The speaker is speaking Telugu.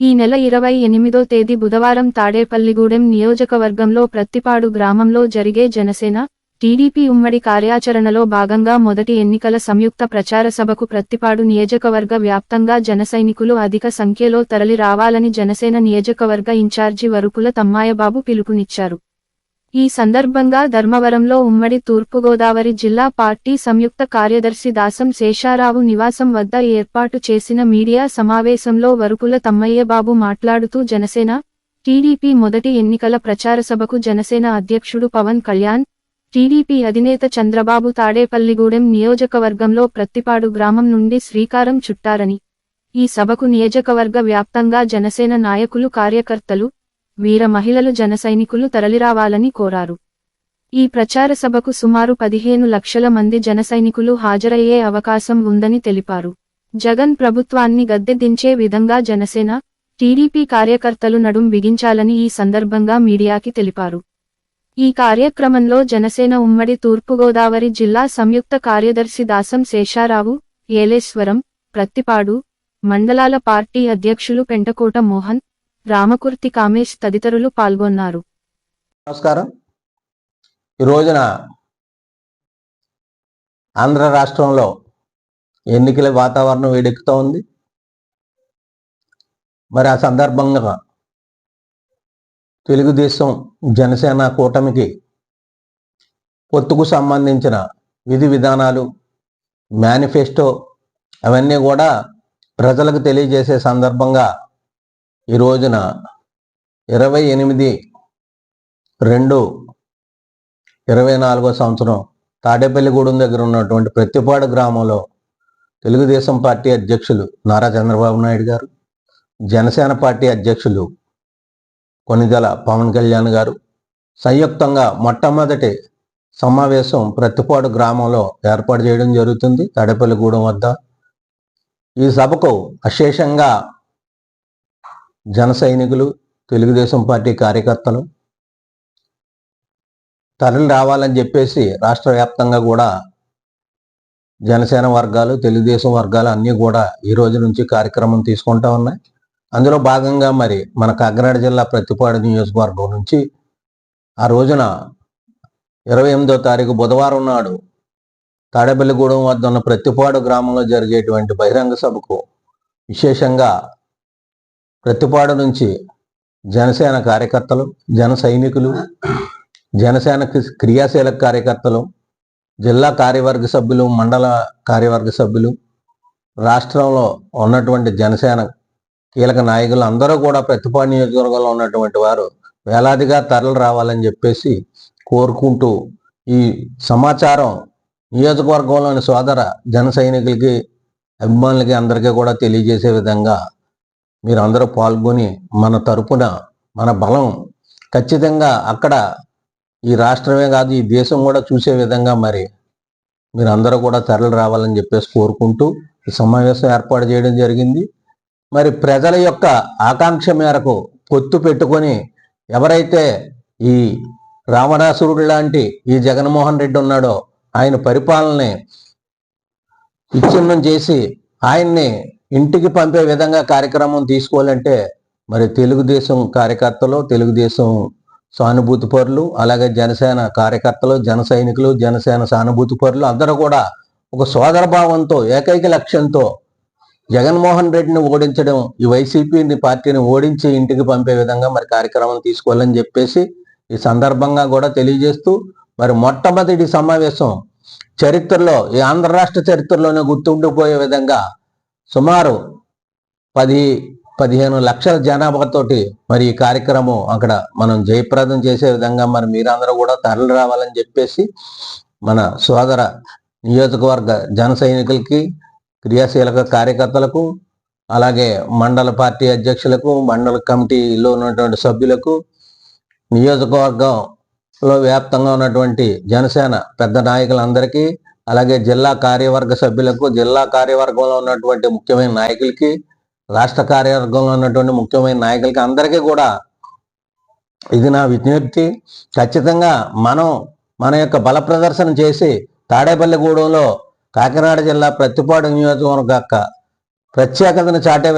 ఈ నెల ఇరవై ఎనిమిదో తేదీ బుధవారం తాడేపల్లిగూడెం నియోజకవర్గంలో ప్రత్తిపాడు గ్రామంలో జరిగే జనసేన టీడీపీ ఉమ్మడి కార్యాచరణలో భాగంగా మొదటి ఎన్నికల సంయుక్త ప్రచార సభకు ప్రత్తిపాడు నియోజకవర్గ వ్యాప్తంగా జనసైనికులు అధిక సంఖ్యలో తరలి రావాలని జనసేన నియోజకవర్గ ఇన్ఛార్జి వరుపుల తమ్మాయబాబు పిలుపునిచ్చారు. ఈ సందర్భంగా ధర్మవరంలో ఉమ్మడి తూర్పుగోదావరి జిల్లా పార్టీ సంయుక్త కార్యదర్శి దాసం శేషారావు నివాసం వద్ద ఏర్పాటు చేసిన మీడియా సమావేశంలో వరుకుల తమ్మయ్యబాబు మాట్లాడుతూ జనసేన టీడీపీ మొదటి ఎన్నికల ప్రచార సభకు జనసేన అధ్యక్షుడు పవన్ కళ్యాణ్ టీడీపీ అధినేత చంద్రబాబు తాడేపల్లిగూడెం నియోజకవర్గంలో ప్రత్తిపాడు గ్రామం నుండి శ్రీకారం చుట్టారని ఈ సభకు నియోజకవర్గ వ్యాప్తంగా జనసేన నాయకులు కార్యకర్తలు వీర మహిళలు జనసైనికులు తరలిరావాలని కోరారు. ఈ ప్రచార సభకు సుమారు పదిహేను లక్షల మంది జనసైనికులు హాజరయ్యే అవకాశం ఉందని తెలిపారు. జగన్ ప్రభుత్వాన్ని గద్దె దించే విధంగా జనసేన టీడీపీ కార్యకర్తలు నడుం బిగించాలని ఈ సందర్భంగా మీడియాకి తెలిపారు. ఈ కార్యక్రమంలో జనసేన ఉమ్మడి తూర్పుగోదావరి జిల్లా సంయుక్త కార్యదర్శి దాసం శేషారావు ఏలేశ్వరం ప్రత్తిపాడు మండలాల పార్టీ అధ్యక్షులు పెంటకోట మోహన్ రామకుర్తి కామేష్ తదితరులు పాల్గొన్నారు. నమస్కారం. ఈ రోజున ఆంధ్ర రాష్ట్రంలో ఎన్నికల వాతావరణం వేడెక్కుతూ ఉంది. మరి ఆ సందర్భంగా తెలుగుదేశం జనసేన కూటమికి పొత్తుకు సంబంధించిన విధి విధానాలు మేనిఫెస్టో అవన్నీ కూడా ప్రజలకు తెలియజేసే సందర్భంగా ఈ రోజున ఇరవై ఎనిమిది రెండు ఇరవై నాలుగో సంవత్సరం తాడేపల్లిగూడెం దగ్గర ఉన్నటువంటి ప్రతిపాడు గ్రామంలో తెలుగుదేశం పార్టీ అధ్యక్షులు నారా చంద్రబాబు నాయుడు గారు జనసేన పార్టీ అధ్యక్షులు కొనిదెల పవన్ కళ్యాణ్ గారు సంయుక్తంగా మొట్టమొదటి సమావేశం ప్రతిపాడు గ్రామంలో ఏర్పాటు చేయడం జరుగుతుంది తాడేపల్లిగూడెం వద్ద. ఈ సభకు అశేషంగా జన సైనికులు తెలుగుదేశం పార్టీ కార్యకర్తలు తరలి రావాలని చెప్పేసి రాష్ట్ర వ్యాప్తంగా కూడా జనసేన వర్గాలు తెలుగుదేశం వర్గాలు అన్నీ కూడా ఈ రోజు నుంచి కార్యక్రమం తీసుకుంటా ఉన్నాయి. అందులో భాగంగా మరి మన కాకినాడ జిల్లా ప్రతిపాడు నియోజకవర్గం నుంచి ఆ రోజున ఇరవై ఎనిమిదో తారీఖు బుధవారం నాడు తాడేపల్లిగూడెం వద్ద ఉన్న ప్రతిపాడు గ్రామంలో జరిగేటువంటి బహిరంగ సభకు విశేషంగా ప్రతిపాడు నుంచి జనసేన కార్యకర్తలు జన సైనికులు జనసేన క్రి- క్రియాశీలక కార్యకర్తలు జిల్లా కార్యవర్గ సభ్యులు మండల కార్యవర్గ సభ్యులు రాష్ట్రంలో ఉన్నటువంటి జనసేన కీలక నాయకులు అందరూ కూడా ప్రతిపాడు నియోజకవర్గంలో ఉన్నటువంటి వారు వేలాదిగా తరలి రావాలని చెప్పేసి కోరుకుంటూ ఈ సమాచారం నియోజకవర్గంలోని సోదర జన సైనికులకి అభిమానులకి అందరికీ కూడా తెలియజేసే విధంగా మీరు అందరూ పాల్గొని మన తరపున మన బలం ఖచ్చితంగా అక్కడ ఈ రాష్ట్రమే కాదు ఈ దేశం కూడా చూసే విధంగా మరి మీరు అందరూ కూడా తరలి రావాలని చెప్పేసి కోరుకుంటూ ఈ సమావేశం ఏర్పాటు చేయడం జరిగింది. మరి ప్రజల యొక్క ఆకాంక్ష మేరకు పొత్తు పెట్టుకొని ఎవరైతే ఈ రామదాసురుడు లాంటి ఈ జగన్మోహన్ రెడ్డి ఉన్నాడో ఆయన పరిపాలనని విచ్ఛిన్నం చేసి ఆయన్ని ఇంటికి పంపే విధంగా కార్యక్రమం తీసుకోవాలంటే మరి తెలుగుదేశం కార్యకర్తలు తెలుగుదేశం సానుభూతి పరులు అలాగే జనసేన కార్యకర్తలు జన సైనికులు జనసేన సానుభూతి పరులు అందరూ కూడా ఒక సోదర భావంతో ఏకైక లక్ష్యంతో జగన్మోహన్ రెడ్డిని ఓడించడం ఈ వైసీపీని పార్టీని ఓడించి ఇంటికి పంపే విధంగా మరి కార్యక్రమం తీసుకోవాలని చెప్పేసి ఈ సందర్భంగా కూడా తెలియజేస్తూ మరి మొట్టమొదటి సమావేశం చరిత్రలో ఈ ఆంధ్ర రాష్ట్ర చరిత్రలోనే గుర్తుండిపోయే విధంగా సుమారు పది పదిహేను లక్షల జనాభాతోటి మరి ఈ కార్యక్రమం అక్కడ మనం జయప్రదం చేసే విధంగా మరి మీరందరూ కూడా తరలి రావాలని చెప్పేసి మన సోదర నియోజకవర్గ జన సైనికులకి క్రియాశీలక కార్యకర్తలకు అలాగే మండల పార్టీ అధ్యక్షులకు మండల కమిటీలో ఉన్నటువంటి సభ్యులకు నియోజకవర్గంలో వ్యాప్తంగా ఉన్నటువంటి జనసేన పెద్ద నాయకులందరికీ అలాగే జిల్లా కార్యవర్గ సభ్యులకు జిల్లా కార్యవర్గంలో ఉన్నటువంటి ముఖ్యమైన నాయకులకి రాష్ట్ర కార్యవర్గంలో ఉన్నటువంటి ముఖ్యమైన నాయకులకి అందరికీ కూడా ఇది నా విజ్ఞప్తి. ఖచ్చితంగా మనం మన యొక్క బల ప్రదర్శన చేసి తాడేపల్లిగూడెంలో కాకినాడ జిల్లా ప్రతిపాడు నియోజకవర్గ యొక్క ప్రత్యేకతను చాటే